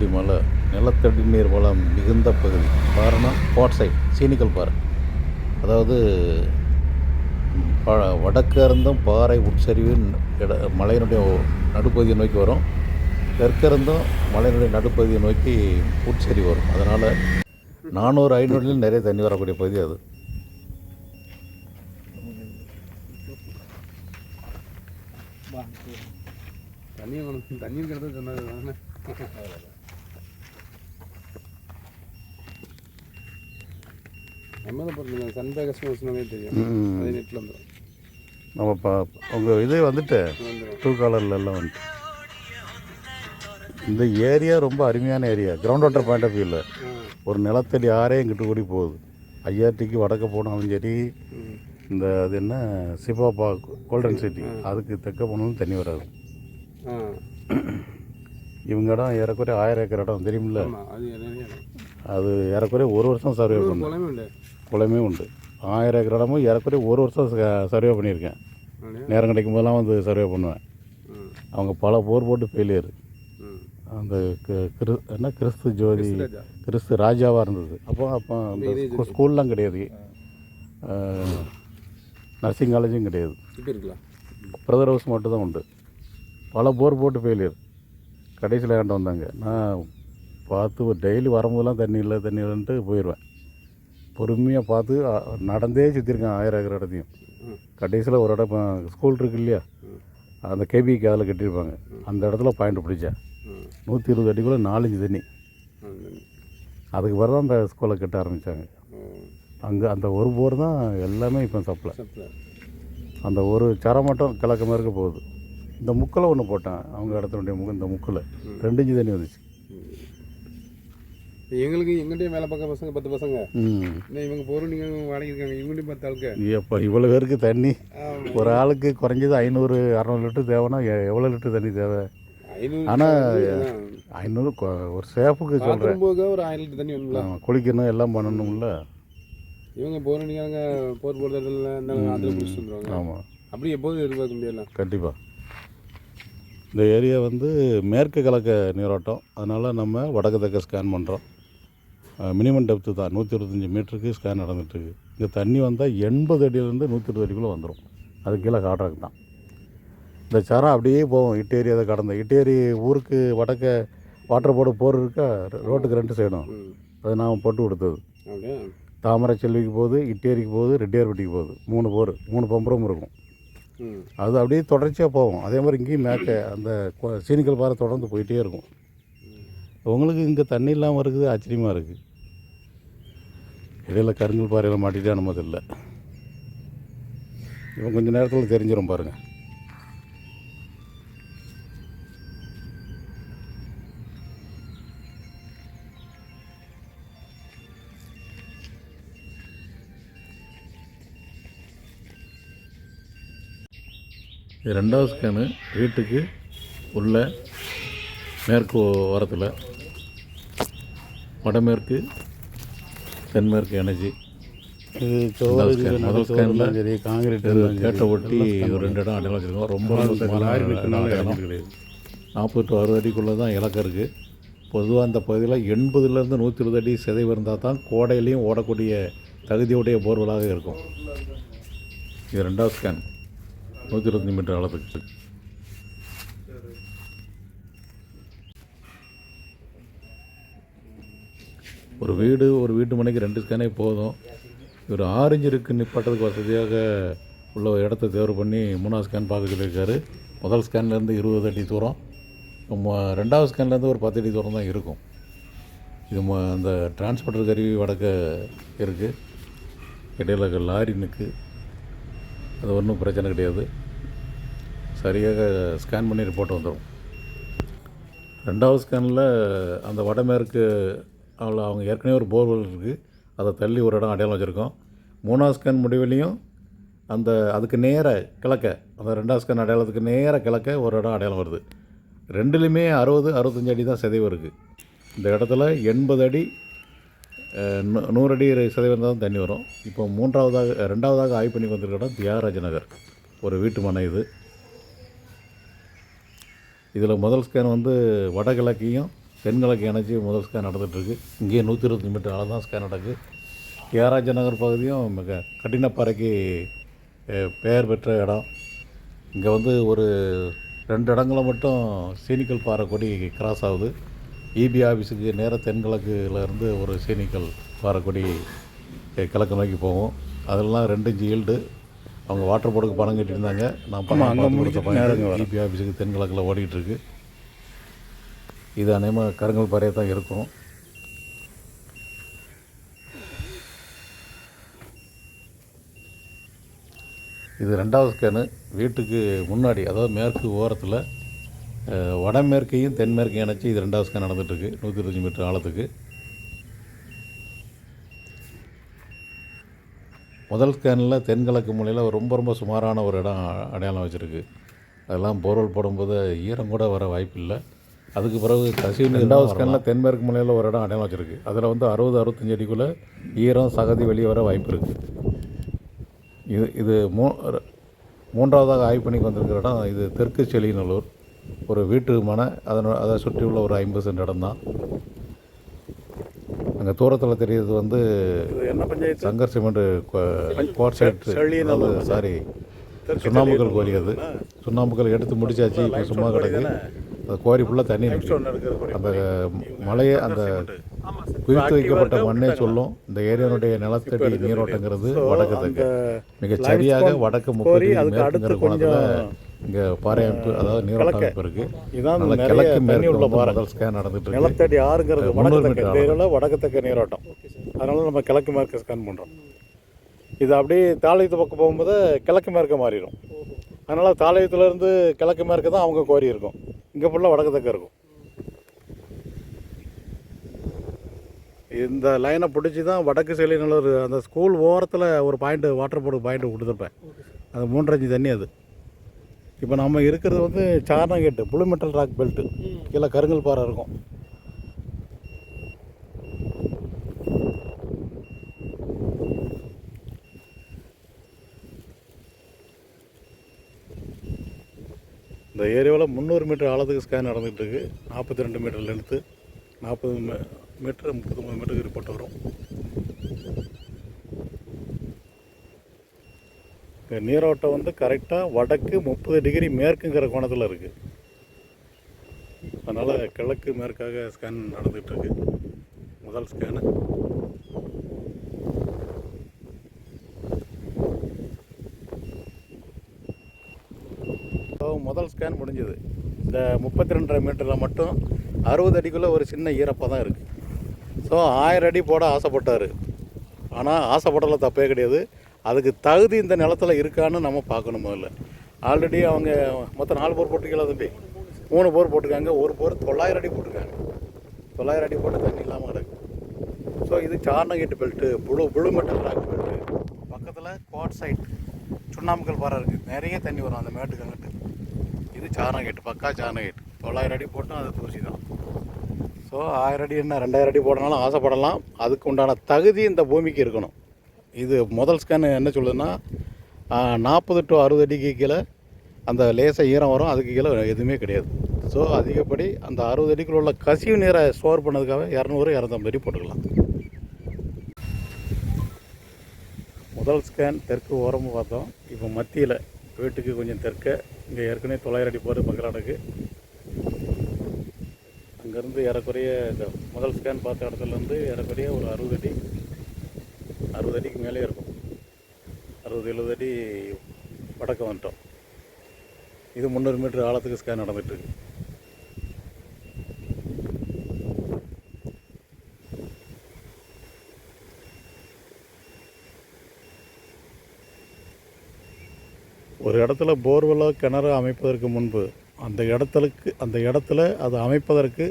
ரெட்டியார்பட்டி மலை நிலத்தடி நீர் வளம் மிகுந்த பகுதி. காரணம் போட் சைட் சீனிக்கல் பாறை. அதாவது ப வடக்கு இருந்தும் பாறை உட்சரிவு இட மலையினுடைய நடுப்பகுதியை நோக்கி வரும். தெற்கு இருந்தும் மலையினுடைய நடுப்பகுதியை நோக்கி உட்சரிவு வரும். அதனால் நானூறு ஐநூறுலையும் நிறைய தண்ணி வரக்கூடிய பகுதி அது. தண்ணி தண்ணி இருக்கிறத சொன்னது தானே நம்ம தெரியும். அது நெட்டில் வந்துடும் பா உங்கள் இது வந்துட்டு டூ காலரில் எல்லாம் வந்துட்டு. இந்த ஏரியா ரொம்ப அருமையான area ground water point of வியூவில் ஒரு நிலத்தடி ஆறே இங்கிட்டு கூடி போகுது. ஐஆர்டிக்கு வடக்க போனாலும் சரி இந்த அது என்ன சிபாபா கோல்டன் சிட்டி அதுக்கு தெற்க போனாலும் தண்ணி வராது. இவங்க இடம் ஏறக்குறைய ஆயிரம் ஏக்கர் இடம் தெரியுமில்ல? அது ஏறக்குறைய ஒரு வருஷம் சர்வே பண்ணேன் குளமே உண்டு. ஆயிரம் ஏக்கர் இடமும் ஏறக்குறைய ஒரு வருஷம் சர்வே பண்ணியிருக்கேன். நேரம் கிடைக்கும் போதெல்லாம் வந்து சர்வே பண்ணுவேன். அவங்க பல போர் போட்டு ஃபெயிலியர் அந்த க- கிரு என்ன கிறிஸ்து ஜோதி. கிறிஸ்து ராஜாவாக இருந்தது. அப்போ அப்போ அந்த ஸ்கூ- ஸ்கூல்லாம் கிடையாது. நர்சிங் காலேஜும் கிடையாது. பிரதர் ஹவுஸ் மட்டும் தான் உண்டு. பல போர் போட்டு ஃபெயிலியர் கடைசியில் ஏன்ட்ட வந்தாங்க? நான் பார்த்து டெய்லி வரும்போதெல்லாம் தண்ணி இல்லை தண்ணி இல்லைன்ட்டு போயிடுவேன் பொறுமையாக பார்த்து நடந்தே சுற்றிருக்கேன் ஆயிரம் ஏக்கர் இடத்தையும். கடைசியில் ஒரு இடம் இப்போ ஸ்கூல் இருக்கு இல்லையா? அந்த கேபிக்கு அதில் கட்டியிருப்பாங்க. அந்த இடத்துல பாயிண்ட் பிடிச்சேன் நூற்றி இருபது அடிக்குள்ளே நாலஞ்சு தண்ணி. அதுக்கு பிறகு தான் அந்த ஸ்கூலை கட்ட ஆரம்பித்தாங்க அங்கே அந்த ஒரு போர் தான் எல்லாமே இப்போ சப்ளை அந்த ஒரு சரம் மட்டும் கிழக்கு மேற்கு போகுது. இந்த முக்கில் ஒன்று போட்டேன். அவங்க இடத்துடைய முக்கு இந்த முக்கில். ரெண்டு இன்ச்சு தண்ணி வந்துச்சு. எங்களுக்கு எங்கிட்டயும் வேலை பார்க்க பசங்க பத்து பசங்க. இவங்க போகிறோம் நீங்கள் வாடகை இருக்காங்க பத்து ஆளுக்கு? எப்போ இவ்வளோ பேருக்கு தண்ணி. ஒரு ஆளுக்கு குறைஞ்சது ஐநூறு அறநூறு லிட்டர் தேவைன்னா எவ்வளோ லிட்டர் தண்ணி தேவை? ஐநூறு ஆனா, அதான். ஐநூறு ஒரு சேஃபுக்கு சொல்கிறேன் போக ஒரு ஆயிரம் லிட்டர் தண்ணி வேணும்ல குளிக்கணும் எல்லாம் பண்ணணும்ல. இவங்க போகிற நீங்கள் போர் போடுற இடத்துல இந்த அதில் பிடிச்சிட்டு ஆமாம் அப்படி எப்போதும் எதிர்பார்க்க முடியல? கண்டிப்பாக இந்த ஏரியா வந்து மேற்கு கிழக்கு நீரோட்டம். அதனால் நம்ம வடக்கு தெற்க ஸ்கேன் பண்ணுறோம் மினிமம் டெப்த்து தான். நூற்றி இருபத்தஞ்சி மீட்டருக்கு ஸ்கேன் நடந்துட்டுருக்கு. இங்கே தண்ணி வந்தால் எண்பது அடியிலேருந்து நூற்றி இருபது அடிக்குள்ளே வந்துடும் அது கீழே காட்டுறதுக்கு தான். இந்த சரம் அப்படியே போகும். இட்டேரி அதை கடந்த. இட்டேரி ஊருக்கு வடக்க வாட்டர் போர்டு போர் இருக்கா? ரோட்டுக்கு ரெண்டு சைடும். அது நான் போட்டு கொடுத்தது. தாமரை செல்விக்கு போகுது இட்டேரிக்கு போகுது ரெட்டியார்பட்டிக்கு போகுது. மூணு போர் மூணு பம்பரும் இருக்கும். அது அப்படியே தொடர்ச்சியாக போகும். அதே மாதிரி இங்கேயும் மேக்க அந்த சீனிக்கல் பாறை தொடர்ந்து போயிட்டே இருக்கும். உங்களுக்கு இங்கே தண்ணி இல்லாமல் இருக்குது ஆச்சரியமாக இருக்குது இடையில கருங்கல் பாறையில் மாட்டிகிட்டே அனுமதி இல்லை இவன் கொஞ்சம் நேரத்தில் தெரிஞ்சிடும் பாருங்கள் ரெண்டாவது ஸ்கேனு. வீட்டுக்கு உள்ள மேற்கு ஓரத்தில் வடமேற்கு தென்மேற்கு எனர்ஜி இது முதல் scanல சரி காங்கிரீட் கேட்டை ஒட்டி ஒரு ரெண்டு இடம் அடையாளம் வச்சுருக்கோம். ரொம்ப அடையாளம். கிடையாது. நாற்பது டு அறுபது அடிக்குள்ளே தான் இலக்கம் இருக்குது பொதுவாக அந்த பகுதியில் எண்பதுலேருந்து நூற்றி இருபது அடி சிதைவு இருந்தால் தான் கோடையிலையும் ஓடக்கூடிய தகுதியுடைய போர்வெலாக இருக்கும். இது ரெண்டாவது ஸ்கேன் நூற்றி இருபத்தஞ்சி மீட்டர் அளவுக்கு. ஒரு வீடு ஒரு வீட்டு மனைக்கு ரெண்டு ஸ்கேனே போதும். இவர் ஆரஞ்சு இருக்கு நிப்பாட்டதுக்கு வசதியாக உள்ள ஒரு இடத்த தேர்வு பண்ணி மூணாவது ஸ்கேன் பார்க்க சொல்லியிருக்காரு முதல் ஸ்கேன்லேருந்து இருபது அடி தூரம். ரெண்டாவது ஸ்கேன்லேருந்து ஒரு பத்து அடி தூரம் தான் இருக்கும். இது ம அந்த டிரான்ஸ்போர்ட்டர் கருவி வடக்க இருக்குது இடையில லாரி நிற்கு அது ஒன்றும் பிரச்சனை கிடையாது. சரியாக ஸ்கேன் பண்ணி ரிப்போர்ட் வந்துடும் ரெண்டாவது ஸ்கேனில் அந்த வடமேற்கு அவ்வளோ அவங்க ஏற்கனவே ஒரு போர்வெல் இருக்குது. அதை தள்ளி ஒரு இடம் அடையாளம் வச்சுருக்கோம். மூணாவது ஸ்கேன் முடிவுலேயும் அந்த அதுக்கு நேர கிழக்க அந்த ரெண்டாவது ஸ்கேன் அடையாளத்துக்கு நேர கிழக்க ஒரு இடம் அடையாளம் வருது. ரெண்டுலேயுமே அறுபது அறுபத்தஞ்சு அடி தான் சிதைவு இருக்குது. இந்த இடத்துல எண்பது அடி நூறு அடி சதவீதம் தான் தண்ணி வரும். இப்போ மூன்றாவதாக ரெண்டாவதாக ஆய்வு பண்ணி வந்திருக்க இடம் தியாகராஜ நகர். ஒரு வீட்டு மனை இது. இதில் முதல் ஸ்கேன் வந்து வடகிழக்கையும் தென்கிழக்கு இணைச்சி முதல் ஸ்கேன் நடந்துகிட்ருக்கு இங்கேயே நூற்றி இருபத்தஞ்சி மீட்டர் ஆழம் தான் ஸ்கேன் நடக்கு. கேராஜ நகர் பகுதியும் மிக கடினப்பாறைக்கு பெயர் பெற்ற இடம். இங்கே வந்து ஒரு ரெண்டு இடங்கள மட்டும் சீனிக்கல் பாறை கொடி கிராஸ் ஆகுது. இபி ஆஃபீஸுக்கு நேராக தென்கிழக்குல இருந்து ஒரு சீனிக்கல் பாறை கொடி கிழக்கு நோக்கி போகும். அதெல்லாம் ரெண்டு இன்ச்சு ஈல்டு அவங்க வாட்டர் போர்டுக்கு பணம் கட்டியிருந்தாங்க. நான் பணம் அங்க பணம் இபி ஆஃபீஸுக்கு தென்கிழக்கில் ஓடிட்டு இருக்கு இது அநேகமாக கருங்கல் பாறையாக தான் இருக்கும். இது ரெண்டாவது ஸ்கேனு வீட்டுக்கு முன்னாடி அதாவது மேற்கு ஓரத்தில் வடமேற்கையும் தென்மேற்கையும் இணைச்சி இது ரெண்டாவது ஸ்கேன் நடந்துகிட்ருக்கு நூற்றி இருபத்தஞ்சி மீட்டர் ஆழத்துக்கு. முதல் ஸ்கேனில் தென்கிழக்கு மூலையில் ரொம்ப ரொம்ப சுமாரான ஒரு இடம் அடையாளம் வச்சுருக்கு. அதெல்லாம் போர்வெல் போடும்போது ஈரம் கூட வர வாய்ப்பு இல்லை அதுக்கு பிறகு கசிவு ரெண்டாவது ஸ்கேனில் தென்மேற்கு மூலையில் ஒரு இடம் அடையாளம் வச்சுருக்கு. அதில் வந்து அறுபது அறுபத்தஞ்சு அடிக்குள்ளே ஈரம் சகதி வெளியே வர வாய்ப்பு இருக்குது இது இது மூ மூன்றாவதாக ஆய்வு பண்ணிக்கு வந்திருக்கிற இடம் இது தெற்கு செலிநல்லூர். ஒரு வீட்டு மனை அதனை அதை சுற்றியுள்ள ஒரு ஐம்பது சென்ட் இடம் தான். அங்கே தூரத்தில் தெரியுது வந்து என்ன பஞ்சாயத்து? சங்கர் சிமெண்ட் கோட் சைட். செழிநல்லூர் சாரி சுண்ணாம்புக்கல் கோரி அது. சுண்ணாம்புக்கல் எடுத்து முடிச்சாச்சு இப்போ சும்மா கிடக்கு. அந்த கோரி ஃபுல்லாக தண்ணி அந்த மலையை அந்த குவித்து வைக்கப்பட்ட மண்ணே சொல்லும். இந்த ஏரியானுடைய நிலத்தடி நீரோட்டங்கிறது வடக்கு தெற்கு. மிக சரியாக வடக்கு முப்பது மேற்குங்கிற அடுத்து கோணத்தில் கொஞ்சம் இங்கே பாறை அமைப்பு அதாவது நீரோட்ட அமைப்பு இருக்கு. இதான் கிழக்கு தண்ணி மேற்கு உள்ள வந்து பாறை. முதல் ஸ்கேன் நடந்துட்டு இருக்கு. நிலத்தடி ஆறுங்கிறது வடக்கு வடக்கு தெற்கு நீரோட்டம். அதனால நம்ம கிழக்கு மேற்கு ஸ்கேன் பண்ணுறோம் இது அப்படியே தாளையத்து பக்கம் போகும்போது கிழக்கு மேற்க மாறிடும். அதனால் தாளையத்துலேருந்து கிழக்கு மேற்கு தான் அவங்க கோரி இருக்கும். இங்கே ஃபுல்லாக வடக்கு தக்க இருக்கும். இந்த லைனை பிடிச்சி தான் வடக்கு செலிநல்லூர் அந்த ஸ்கூல் ஓரத்தில் ஒரு பாயிண்ட் வாட்டர் போர்டு பாயிண்ட் கொடுத்துருப்பேன். அது மூன்றஞ்சு தண்ணி அது. இப்போ நம்ம இருக்கிறது வந்து சார்னா கேட்டு மெட்டல் ராக் பெல்ட்டு கீழே கருங்கல் பாறை இருக்கும். இந்த ஏரியாவில் முந்நூறு மீட்டர் ஆழத்துக்கு ஸ்கேன் நடந்துகிட்டு இருக்குது நாற்பத்தி ரெண்டு மீட்டர் லென்த்து நாற்பது மீட்டர் முப்பத்தொம்பது மீட்டருக்கு ரிப்போர்ட் வரும். இந்த நீரோட்டம் வந்து கரெக்டாக வடக்கு முப்பது டிகிரி மேற்குங்கிற கோணத்தில் இருக்குது அதனால் கிழக்கு மேற்காக ஸ்கேன் நடந்துகிட்ருக்கு முதல் ஸ்கேனு முதல் ஸ்கேன் முடிஞ்சது. இந்த முப்பத்தி ரெண்டரை மீட்டரில் மட்டும் அறுபது அடிக்குள்ளே ஒரு சின்ன ஈரப்பம் தான் இருக்குது ஸோ ஆயிரம் அடி போட ஆசைப்பட்டார். ஆனால் ஆசைப்படலாம் தப்பே கிடையாது. அதுக்கு தகுதி இந்த நிலத்துல இருக்கான்னு நம்ம பார்க்கணும் முதல்ல. ஆல்ரெடி அவங்க மொத்தம் நாலு போர் போட்டிருக்கல தம்பி. மூணு போர் போட்டிருக்காங்க. ஒரு போர் தொள்ளாயிரம் அடி போட்டிருக்காங்க. தொள்ளாயிரம் அடி போட்டு தண்ணி இல்லாமல் கிடக்கு. ஸோ இது சார்னகேட்டு பெல்ட்டு புழு புழு மெட்டல் ராக் பெல்ட்டு பக்கத்தில் கோட் சைட் சுண்ணாம்புக்கல் பாறை இருக்குது நிறைய தண்ணி வரும் அந்த மேட்டுக்கு அங்கிட்டு இது சார்னகேட் பக்கா சார்னகேட் தொள்ளாயிரம் அடி போட்டால் அது தூசி தான். ஸோ ஆயிரம் அடி என்ன ரெண்டாயிரம் அடி போடனாலும் ஆசைப்படலாம். அதுக்கு உண்டான தகுதி இந்த பூமிக்கு இருக்கணும். இது முதல் ஸ்கேன் என்ன சொல்லுதுன்னா நாற்பது டு அறுபது அடிக்கு கீழே அந்த லேசாக ஈரம் வரும். அதுக்கு கீழே எதுவுமே கிடையாது. ஸோ அதிகப்படி அந்த அறுபது அடிக்குள்ள உள்ள கசிவு நீரை ஸ்டோர் பண்ணதுக்காக இரநூறு இரநூத்தம்பது அடி போட்டுக்கலாம். முதல் ஸ்கேன் தெற்கு ஓரமாக பார்த்தோம். இப்போ மத்தியில் வீட்டுக்கு கொஞ்சம் தெற்க இங்கே ஏற்கனவே தொள்ளாயிரம் அடி போகிற பங்களாடுக்கு அங்கேருந்து ஏறக்குறைய இந்த முதல் ஸ்கேன் பார்த்த இடத்துலேருந்து ஏறக்குறைய ஒரு அறுபது அடி அறுபது அடிக்கு மேலே இருக்கும். அறுபது எழுபது அடி வடக்க வந்துட்டோம். இது முந்நூறு மீட்டர் ஆழத்துக்கு ஸ்கேன் நடந்துட்டு ஒரு இடத்துல போர்வெல்லோ கிணறு அமைப்பதற்கு முன்பு அந்த இடத்துலக்கு அந்த இடத்துல அதை அமைப்பதற்கு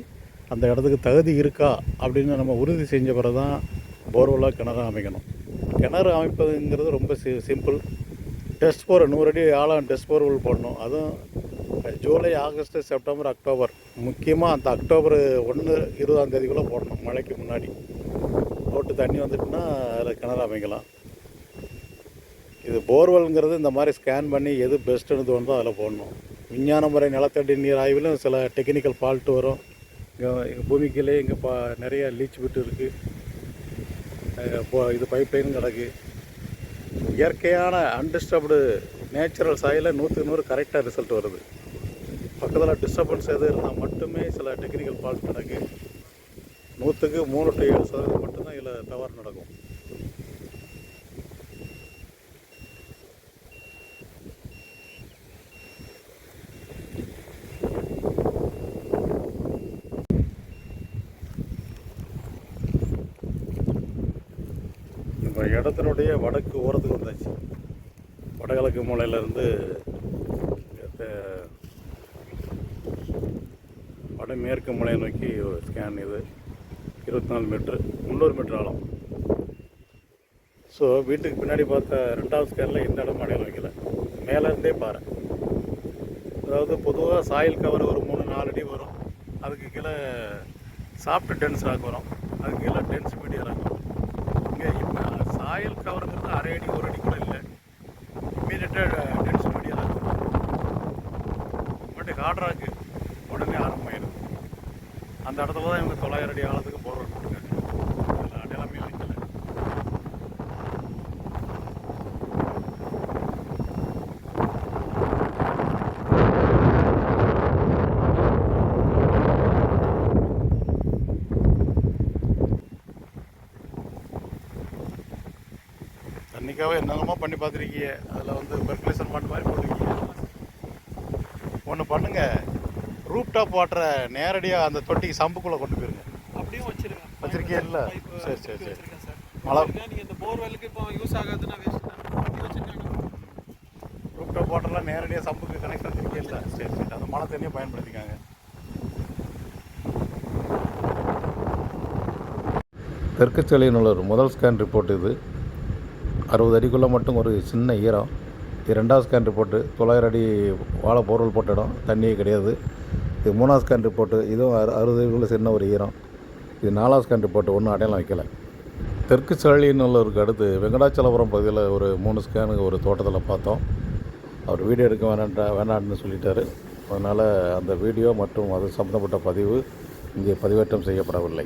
அந்த இடத்துக்கு தகுதி இருக்கா அப்படின்னு நம்ம உறுதி செஞ்ச பிறகு தான் போர்வெல்லோ கிணறு அமைக்கணும். கிணறு அமைப்பதுங்கிறது ரொம்ப சி சிம்பிள். டெஸ்ட் போர் நூறு அடி ஆழம் டெஸ்ட் போர்வெல் போடணும். அதுவும் ஜூலை ஆகஸ்ட் செப்டம்பர் அக்டோபர். முக்கியமாக அந்த அக்டோபர் ஒன்று இருபதாம் தேதிக்குள்ளே போடணும் மழைக்கு முன்னாடி. போட்டு தண்ணி வந்துட்டுன்னா அதில் கிணறு அமைக்கலாம். இது போர்வெல்ங்கிறது இந்த மாதிரி ஸ்கேன் பண்ணி எது பெஸ்ட்டுன்னு தோணுதோ அதில் போடணும். விஞ்ஞான முறை நிலத்தடி நீர் ஆய்விலும் சில டெக்னிக்கல் ஃபால்ட்டு வரும். இங்கே எங்கள் பூமிக்குள்ளே இங்கே பா நிறைய லீச் விட்டு இருக்குது இப்போ இது பைப் லைன் கிடக்கு. இயற்கையான அன்டிஸ்டர்ப்டு நேச்சுரல் சாயில் நூற்றுக்கு நூறு கரெக்டாக ரிசல்ட் வருது. பக்கத்தில் டிஸ்டர்பன்ஸ் எது இருந்தால் மட்டுமே சில டெக்னிக்கல் ஃபால்ட் நடக்கு நூற்றுக்கு மூணு டு ஏழு சதவீதம் மட்டும்தான் இதில் தவறு நடக்கும். இப்போ இடத்தினுடைய வடக்கு ஓரத்துக்கு வந்தாச்சு. வடகிழக்கு மூலையிலேருந்து வடமேற்கு மூலையை நோக்கி ஒரு ஸ்கேன் இது. இருபத்தி நாலு மீட்ரு முந்நூறு மீட்ரு ஆழம். ஸோ வீட்டுக்கு பின்னாடி பார்த்த ரெண்டாவது ஸ்கேனில் இந்த இடம் அடையாளம் வைக்கல. மேலே இருந்தே பாரு அதாவது பொதுவாக சாயில் கவர் ஒரு மூணு நாலு அடி வரும். அதுக்கு கீழே சாஃப்ட் டென்ஸ் ராக் வரும். அதுக்கு கீழே டென்ஸ் மீடியா ராக் வரும். இங்கே இப்போ ஆயில் கவருங்கிறது அரை அடி ஒரு அடி கூட இல்லை. இம்மீடியட்டாக டென்ஷன் மீடியா தான் மட்டும் பட் உடனே ஆரம்பமாயிருது அந்த இடத்துல தான் இவங்க தொள்ளாயிரம் அடி ஆழத்துக்கு போகிறோம் போட்டுருக்காங்க அதில் அடையாளமே வைக்கல தண்ணிக்காவே என்னென்னமோ பண்ணி பார்த்துருக்கீங்க. அதில் வந்து பெர்குலேஷன் மாட்டு மாதிரி போட்டிருக்கீங்க. ஒன்று பண்ணுங்க. ரூப் டாப் வாட்டரை நேரடியாக அந்த தொட்டிக்கு சம்புக்குள்ளே கொண்டு போயிருங்க. அப்படியும் வச்சிருங்க. வச்சிருக்கீல்ல? பைப்பு சரி, சரி, சரி. மழை நீங்க இந்த போர்வெலுக்கு இப்போ யூஸ் ஆகாதுன்னா வேஸ்ட் அப்படி வச்சிருக்காங்க. ரூப் டாப் வாட்டர்லாம் நேரடியாக சம்புக்கு கனெக்ட் வச்சிருக்கீல்ல சரி சரி. அந்த மழை தண்ணியை பயன்படுத்திக்காங்க. தெற்குச்செலியனுள்ளூர் முதல் ஸ்கேன் ரிப்போர்ட் இது. அறுபது அடிக்குள்ளே மட்டும் ஒரு சின்ன ஈரம். இது ரெண்டாவது ஸ்கேன் ரிப்போர்ட்டு தொள்ளாயிரம் அடி வாழை போர்வல் போட்ட இடம் தண்ணியே கிடையாது. இது மூணாவது ஸ்கேன் ரிப்போர்ட்டு இதுவும் அறு அறுபது அடிக்குள்ளே சின்ன ஒரு ஈரம். இது நாலாவது ஸ்கேன் ரிப்போர்ட்டு ஒன்றும் அடையாளம் வைக்கல. தெற்கு செழியநல்லூருக்கு அடுத்து வெங்கடாச்சலபுரம் பகுதியில் ஒரு மூணு ஸ்கேனுக்கு ஒரு தோட்டத்தில் பார்த்தோம். அவர் வீடியோ எடுக்க வேணான்ற வேணான்னு சொல்லிட்டாரு. அதனால் அந்த வீடியோ மற்றும் அது சம்மந்தப்பட்ட பதிவு இங்கே பதிவேற்றம் செய்யப்படவில்லை.